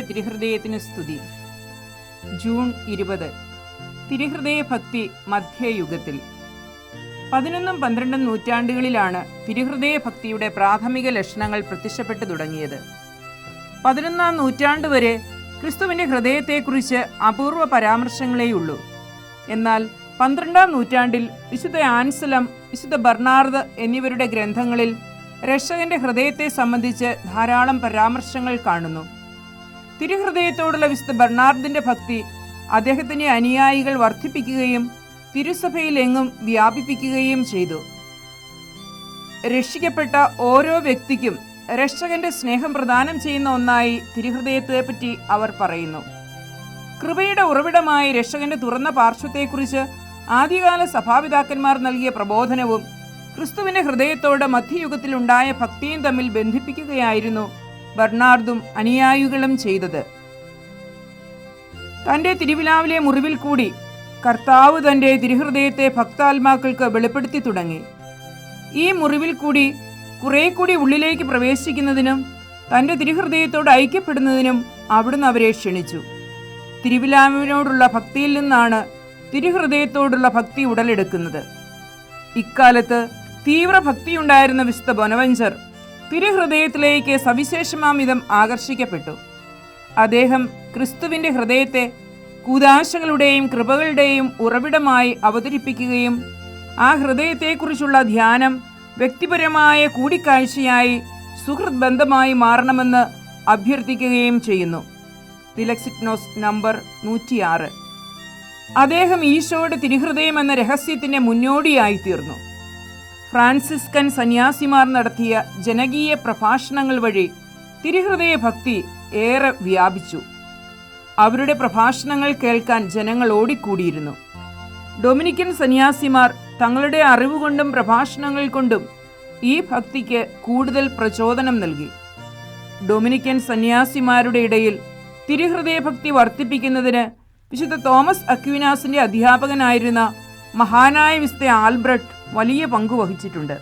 തിരുഹൃദയത്തിന് സ്തുതി. ജൂൺ ഇരുപത്. തിരുഹൃദയ ഭക്തി മധ്യയുഗത്തിൽ. പതിനൊന്നും പന്ത്രണ്ടും നൂറ്റാണ്ടുകളിലാണ് തിരുഹൃദയ ഭക്തിയുടെ പ്രാഥമിക ലക്ഷണങ്ങൾ പ്രത്യക്ഷപ്പെട്ടു തുടങ്ങിയത്. പതിനൊന്നാം നൂറ്റാണ്ട് വരെ ക്രിസ്തുവിന്റെ ഹൃദയത്തെക്കുറിച്ച് അപൂർവ പരാമർശങ്ങളേയുള്ളൂ. എന്നാൽ പന്ത്രണ്ടാം നൂറ്റാണ്ടിൽ വിശുദ്ധ ആൻസലം വിശുദ്ധ ബർണാർദ് എന്നിവരുടെ ഗ്രന്ഥങ്ങളിൽ രക്ഷകന്റെ ഹൃദയത്തെ സംബന്ധിച്ച് ധാരാളം പരാമർശങ്ങൾ കാണുന്നു. തിരുഹൃദയത്തോടുള്ള വിശുദ്ധ ബർണാർദിന്റെ ഭക്തി അദ്ദേഹത്തിന്റെ അനുയായികൾ വർദ്ധിപ്പിക്കുകയും തിരുസഭയിലെങ്ങും വ്യാപിപ്പിക്കുകയും ചെയ്തു. രക്ഷിക്കപ്പെട്ട ഓരോ വ്യക്തിക്കും രക്ഷകന്റെ സ്നേഹം പ്രദാനം ചെയ്യുന്ന ഒന്നായി തിരുഹൃദയത്തെപ്പറ്റി അവർ പറയുന്നു. കൃപയുടെ ഉറവിടമായി രക്ഷകന്റെ തുറന്ന പാർശ്വത്തെക്കുറിച്ച് ആദ്യകാല സഭാപിതാക്കന്മാർ നൽകിയ പ്രബോധനവും ക്രിസ്തുവിന്റെ ഹൃദയത്തോട് മധ്യയുഗത്തിലുണ്ടായ ഭക്തിയും തമ്മിൽ ബന്ധിപ്പിക്കുകയായിരുന്നു ബർണാർദും അനുയായികളും ചെയ്തത്. തന്റെ തിരുവിലാവിലെ മുറിവിൽ കൂടി കർത്താവ് തന്റെ തിരുഹൃദയത്തെ ഭക്താത്മാക്കൾക്ക് വെളിപ്പെടുത്തി തുടങ്ങി. ഈ മുറിവിൽ കൂടി കുറെ കൂടി ഉള്ളിലേക്ക് പ്രവേശിക്കുന്നതിനും തന്റെ തിരുഹൃദയത്തോട് ഐക്യപ്പെടുന്നതിനും അവിടുന്ന് അവരെ ക്ഷണിച്ചു. തിരുവിലാവിനോടുള്ള ഭക്തിയിൽ നിന്നാണ് തിരുഹൃദയത്തോടുള്ള ഭക്തി ഉടലെടുക്കുന്നത്. ഇക്കാലത്ത് തീവ്ര ഭക്തിയുണ്ടായിരുന്ന വിശുദ്ധ ബൊനവഞ്ചർ തിരുഹൃദയത്തിലേക്ക് സവിശേഷമാമിതം ആകർഷിക്കപ്പെട്ടു. അദ്ദേഹം ക്രിസ്തുവിന്റെ ഹൃദയത്തെ കൂതാശകളുടെയും കൃപകളുടെയും ഉറവിടമായി അവതരിപ്പിക്കുകയും ആ ഹൃദയത്തെക്കുറിച്ചുള്ള ധ്യാനം വ്യക്തിപരമായ കൂടിക്കാഴ്ചയായി സുഹൃത് ബന്ധമായി മാറണമെന്ന് അഭ്യർത്ഥിക്കുകയും ചെയ്യുന്നു. തിലക്സിഗ്നോസ് നമ്പർ നൂറ്റിയാറ്. അദ്ദേഹം ഈശോയുടെ തിരുഹൃദയം എന്ന രഹസ്യത്തിന്റെ മുന്നോടിയായി തീർന്നു ഫ്രാൻസിസ്കൻ സന്യാസിമാർ നടത്തിയ ജനകീയ പ്രഭാഷണങ്ങൾ വഴി തിരുഹൃദയ ഭക്തി ഏറെ വ്യാപിച്ചു. അവരുടെ പ്രഭാഷണങ്ങൾ കേൾക്കാൻ ജനങ്ങൾ ഓടിക്കൂടിയിരുന്നു. ഡൊമിനിക്കൻ സന്യാസിമാർ തങ്ങളുടെ അറിവുകൊണ്ടും പ്രഭാഷണങ്ങൾ കൊണ്ടും ഈ ഭക്തിക്ക് കൂടുതൽ പ്രചോദനം നൽകി. ഡൊമിനിക്കൻ സന്യാസിമാരുടെ ഇടയിൽ തിരുഹൃദയ ഭക്തി വർദ്ധിപ്പിക്കുന്നതിന് വിശുദ്ധ തോമസ് അക്വിനാസിന്റെ അധ്യാപകനായിരുന്ന മഹാനായ വിസ്ത ആൽബ്രട്ട് വലിയ പങ്കു വഹിച്ചിട്ടുണ്ട്.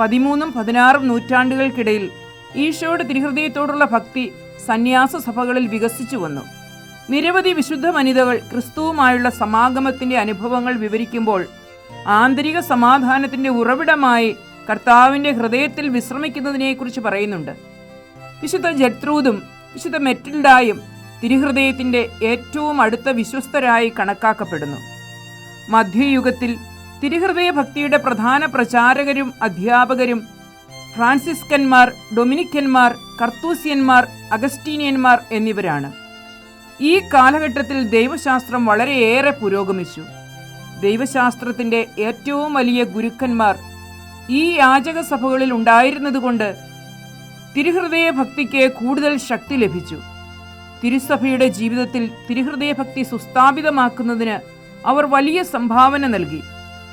പതിമൂന്നും പതിനാറും നൂറ്റാണ്ടുകൾക്കിടയിൽ ഈശോയുടെ തിരുഹൃദയത്തോടുള്ള ഭക്തി സന്യാസ സഭകളിൽ വികസിച്ചു വന്നു. നിരവധി വിശുദ്ധ വനിതകൾ ക്രിസ്തുവുമായുള്ള സമാഗമത്തിന്റെ അനുഭവങ്ങൾ വിവരിക്കുമ്പോൾ ആന്തരിക സമാധാനത്തിന്റെ ഉറവിടമായി കർത്താവിന്റെ ഹൃദയത്തിൽ വിശ്രമിക്കുന്നതിനെക്കുറിച്ച് പറയുന്നുണ്ട്. വിശുദ്ധ ജട്രൂദും വിശുദ്ധ മെറ്റിൽഡായും തിരുഹൃദയത്തിന്റെ ഏറ്റവും അടുത്ത വിശ്വസ്തരായി കണക്കാക്കപ്പെടുന്നു. മധ്യയുഗത്തിൽ തിരുഹൃദയ ഭക്തിയുടെ പ്രധാന പ്രചാരകരും അധ്യാപകരും ഫ്രാൻസിസ്കന്മാർ ഡൊമിനിക്കന്മാർ കർത്തൂസ്യന്മാർ അഗസ്റ്റീനിയന്മാർ എന്നിവരാണ്. ഈ കാലഘട്ടത്തിൽ ദൈവശാസ്ത്രം വളരെയേറെ പുരോഗമിച്ചു. ദൈവശാസ്ത്രത്തിന്റെ ഏറ്റവും വലിയ ഗുരുക്കന്മാർ ഈ യാചക സഭകളിൽ ഉണ്ടായിരുന്നതുകൊണ്ട് തിരുഹൃദയ ഭക്തിക്ക് കൂടുതൽ ശക്തി ലഭിച്ചു. തിരുസഭയുടെ ജീവിതത്തിൽ തിരുഹൃദയ ഭക്തി സുസ്ഥാപിതമാക്കുന്നതിന് അവർ വലിയ സംഭാവന നൽകി.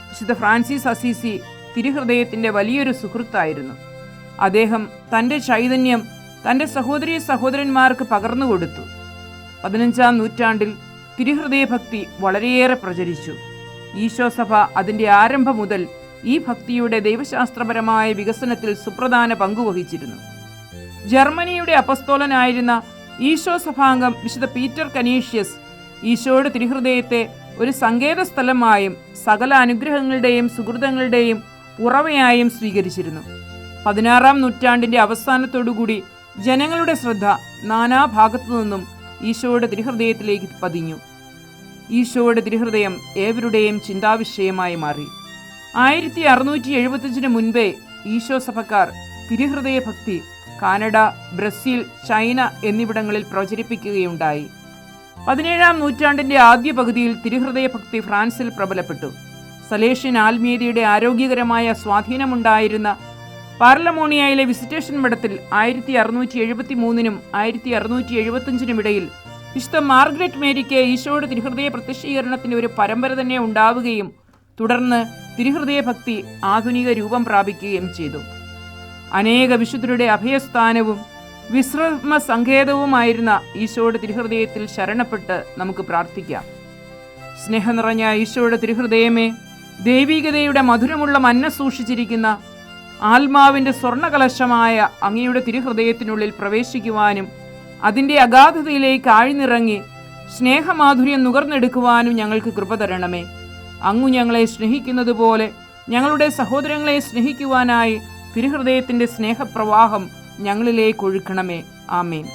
വിശുദ്ധ ഫ്രാൻസിസ് അസീസി തിരുഹൃദയത്തിന്റെ വലിയൊരു സുഹൃത്തായിരുന്നു. അദ്ദേഹം തന്റെ ചൈതന്യം തന്റെ സഹോദരി സഹോദരന്മാർക്ക് പകർന്നു കൊടുത്തു. പതിനഞ്ചാം നൂറ്റാണ്ടിൽ തിരുഹൃദയ ഭക്തി വളരെയേറെ പ്രചരിച്ചു. ഈശോ സഭ അതിന്റെ ആരംഭം മുതൽ ഈ ഭക്തിയുടെ ദൈവശാസ്ത്രപരമായ വികസനത്തിൽ സുപ്രധാന പങ്കുവഹിച്ചിരുന്നു ജർമ്മനിയുടെ അപസ്തോലനായിരുന്ന ഈശോ സഭാംഗം വിശുദ്ധ പീറ്റർ കനീഷ്യസ് ഈശോയുടെ തിരുഹൃദയത്തെ ഒരു സങ്കേത സ്ഥലമായും സകല അനുഗ്രഹങ്ങളുടെയും സുഹൃതങ്ങളുടെയും ഉറവയായും സ്വീകരിച്ചിരുന്നു. പതിനാറാം നൂറ്റാണ്ടിന്റെ അവസാനത്തോടുകൂടി ജനങ്ങളുടെ ശ്രദ്ധ നാനാഭാഗത്തു നിന്നും ഈശോയുടെ തിരുഹൃദയത്തിലേക്ക് പതിഞ്ഞു. ഈശോയുടെ തിരുഹൃദയം ഏവരുടെയും ചിന്താവിഷയമായി മാറി. ആയിരത്തി അറുന്നൂറ്റി എഴുപത്തിയഞ്ചിന് മുൻപേ ഈശോ സഭക്കാർ തിരുഹൃദയ ഭക്തി കാനഡ ബ്രസീൽ ചൈന എന്നിവിടങ്ങളിൽ പ്രചരിപ്പിക്കുകയുണ്ടായി. പതിനേഴാം നൂറ്റാണ്ടിന്റെ ആദ്യ പകുതിയിൽ തിരുഹൃദയ ഭക്തി ഫ്രാൻസിൽ പ്രബലപ്പെട്ടു. സലേഷ്യൻ ആത്മീയതയുടെ ആരോഗ്യകരമായ സ്വാധീനമുണ്ടായിരുന്ന പാർലമോണിയയിലെ വിസിറ്റേഷൻ മഠത്തിൽ ആയിരത്തി അറുന്നൂറ്റി എഴുപത്തി മൂന്നിനും ആയിരത്തി അറുന്നൂറ്റി എഴുപത്തിയഞ്ചിനും ഇടയിൽ വിശുദ്ധ മാർഗ്രറ്റ് മേരിക്ക് ഈശോയുടെ തിരുഹൃദയ പ്രത്യക്ഷീകരണത്തിന് ഒരു പരമ്പര തന്നെ ഉണ്ടാവുകയും തുടർന്ന് തിരുഹൃദയ ഭക്തി ആധുനിക രൂപം പ്രാപിക്കുകയും ചെയ്തു. അനേക വിശുദ്ധരുടെ അഭയസ്ഥാനവും വിശ്രമ സങ്കേതവുമായിരുന്ന ഈശോയുടെ തിരുഹൃദയത്തിൽ ശരണപ്പെട്ട് നമുക്ക് പ്രാർത്ഥിക്കാം. സ്നേഹം നിറഞ്ഞ ഈശോയുടെ തിരുഹൃദയമേ ദൈവികതയുടെ മധുരമുള്ള മന്ന സൂക്ഷിച്ചിരിക്കുന്ന ആത്മാവിന്റെ സ്വർണകലശമായ അങ്ങയുടെ തിരുഹൃദയത്തിനുള്ളിൽ പ്രവേശിക്കുവാനും അതിന്റെ അഗാധതയിലേക്ക് ആഴ്ന്നിറങ്ങി സ്നേഹമാധുര്യം നുകർന്നെടുക്കുവാനും ഞങ്ങൾക്ക് കൃപ തരണമേ. അങ്ങു ഞങ്ങളെ സ്നേഹിക്കുന്നതുപോലെ ഞങ്ങളുടെ സഹോദരങ്ങളെ സ്നേഹിക്കുവാനായി തിരുഹൃദയത്തിന്റെ സ്നേഹപ്രവാഹം ഞങ്ങളിലേക്ക് ഒഴുക്കണമേ. ആമേൻ.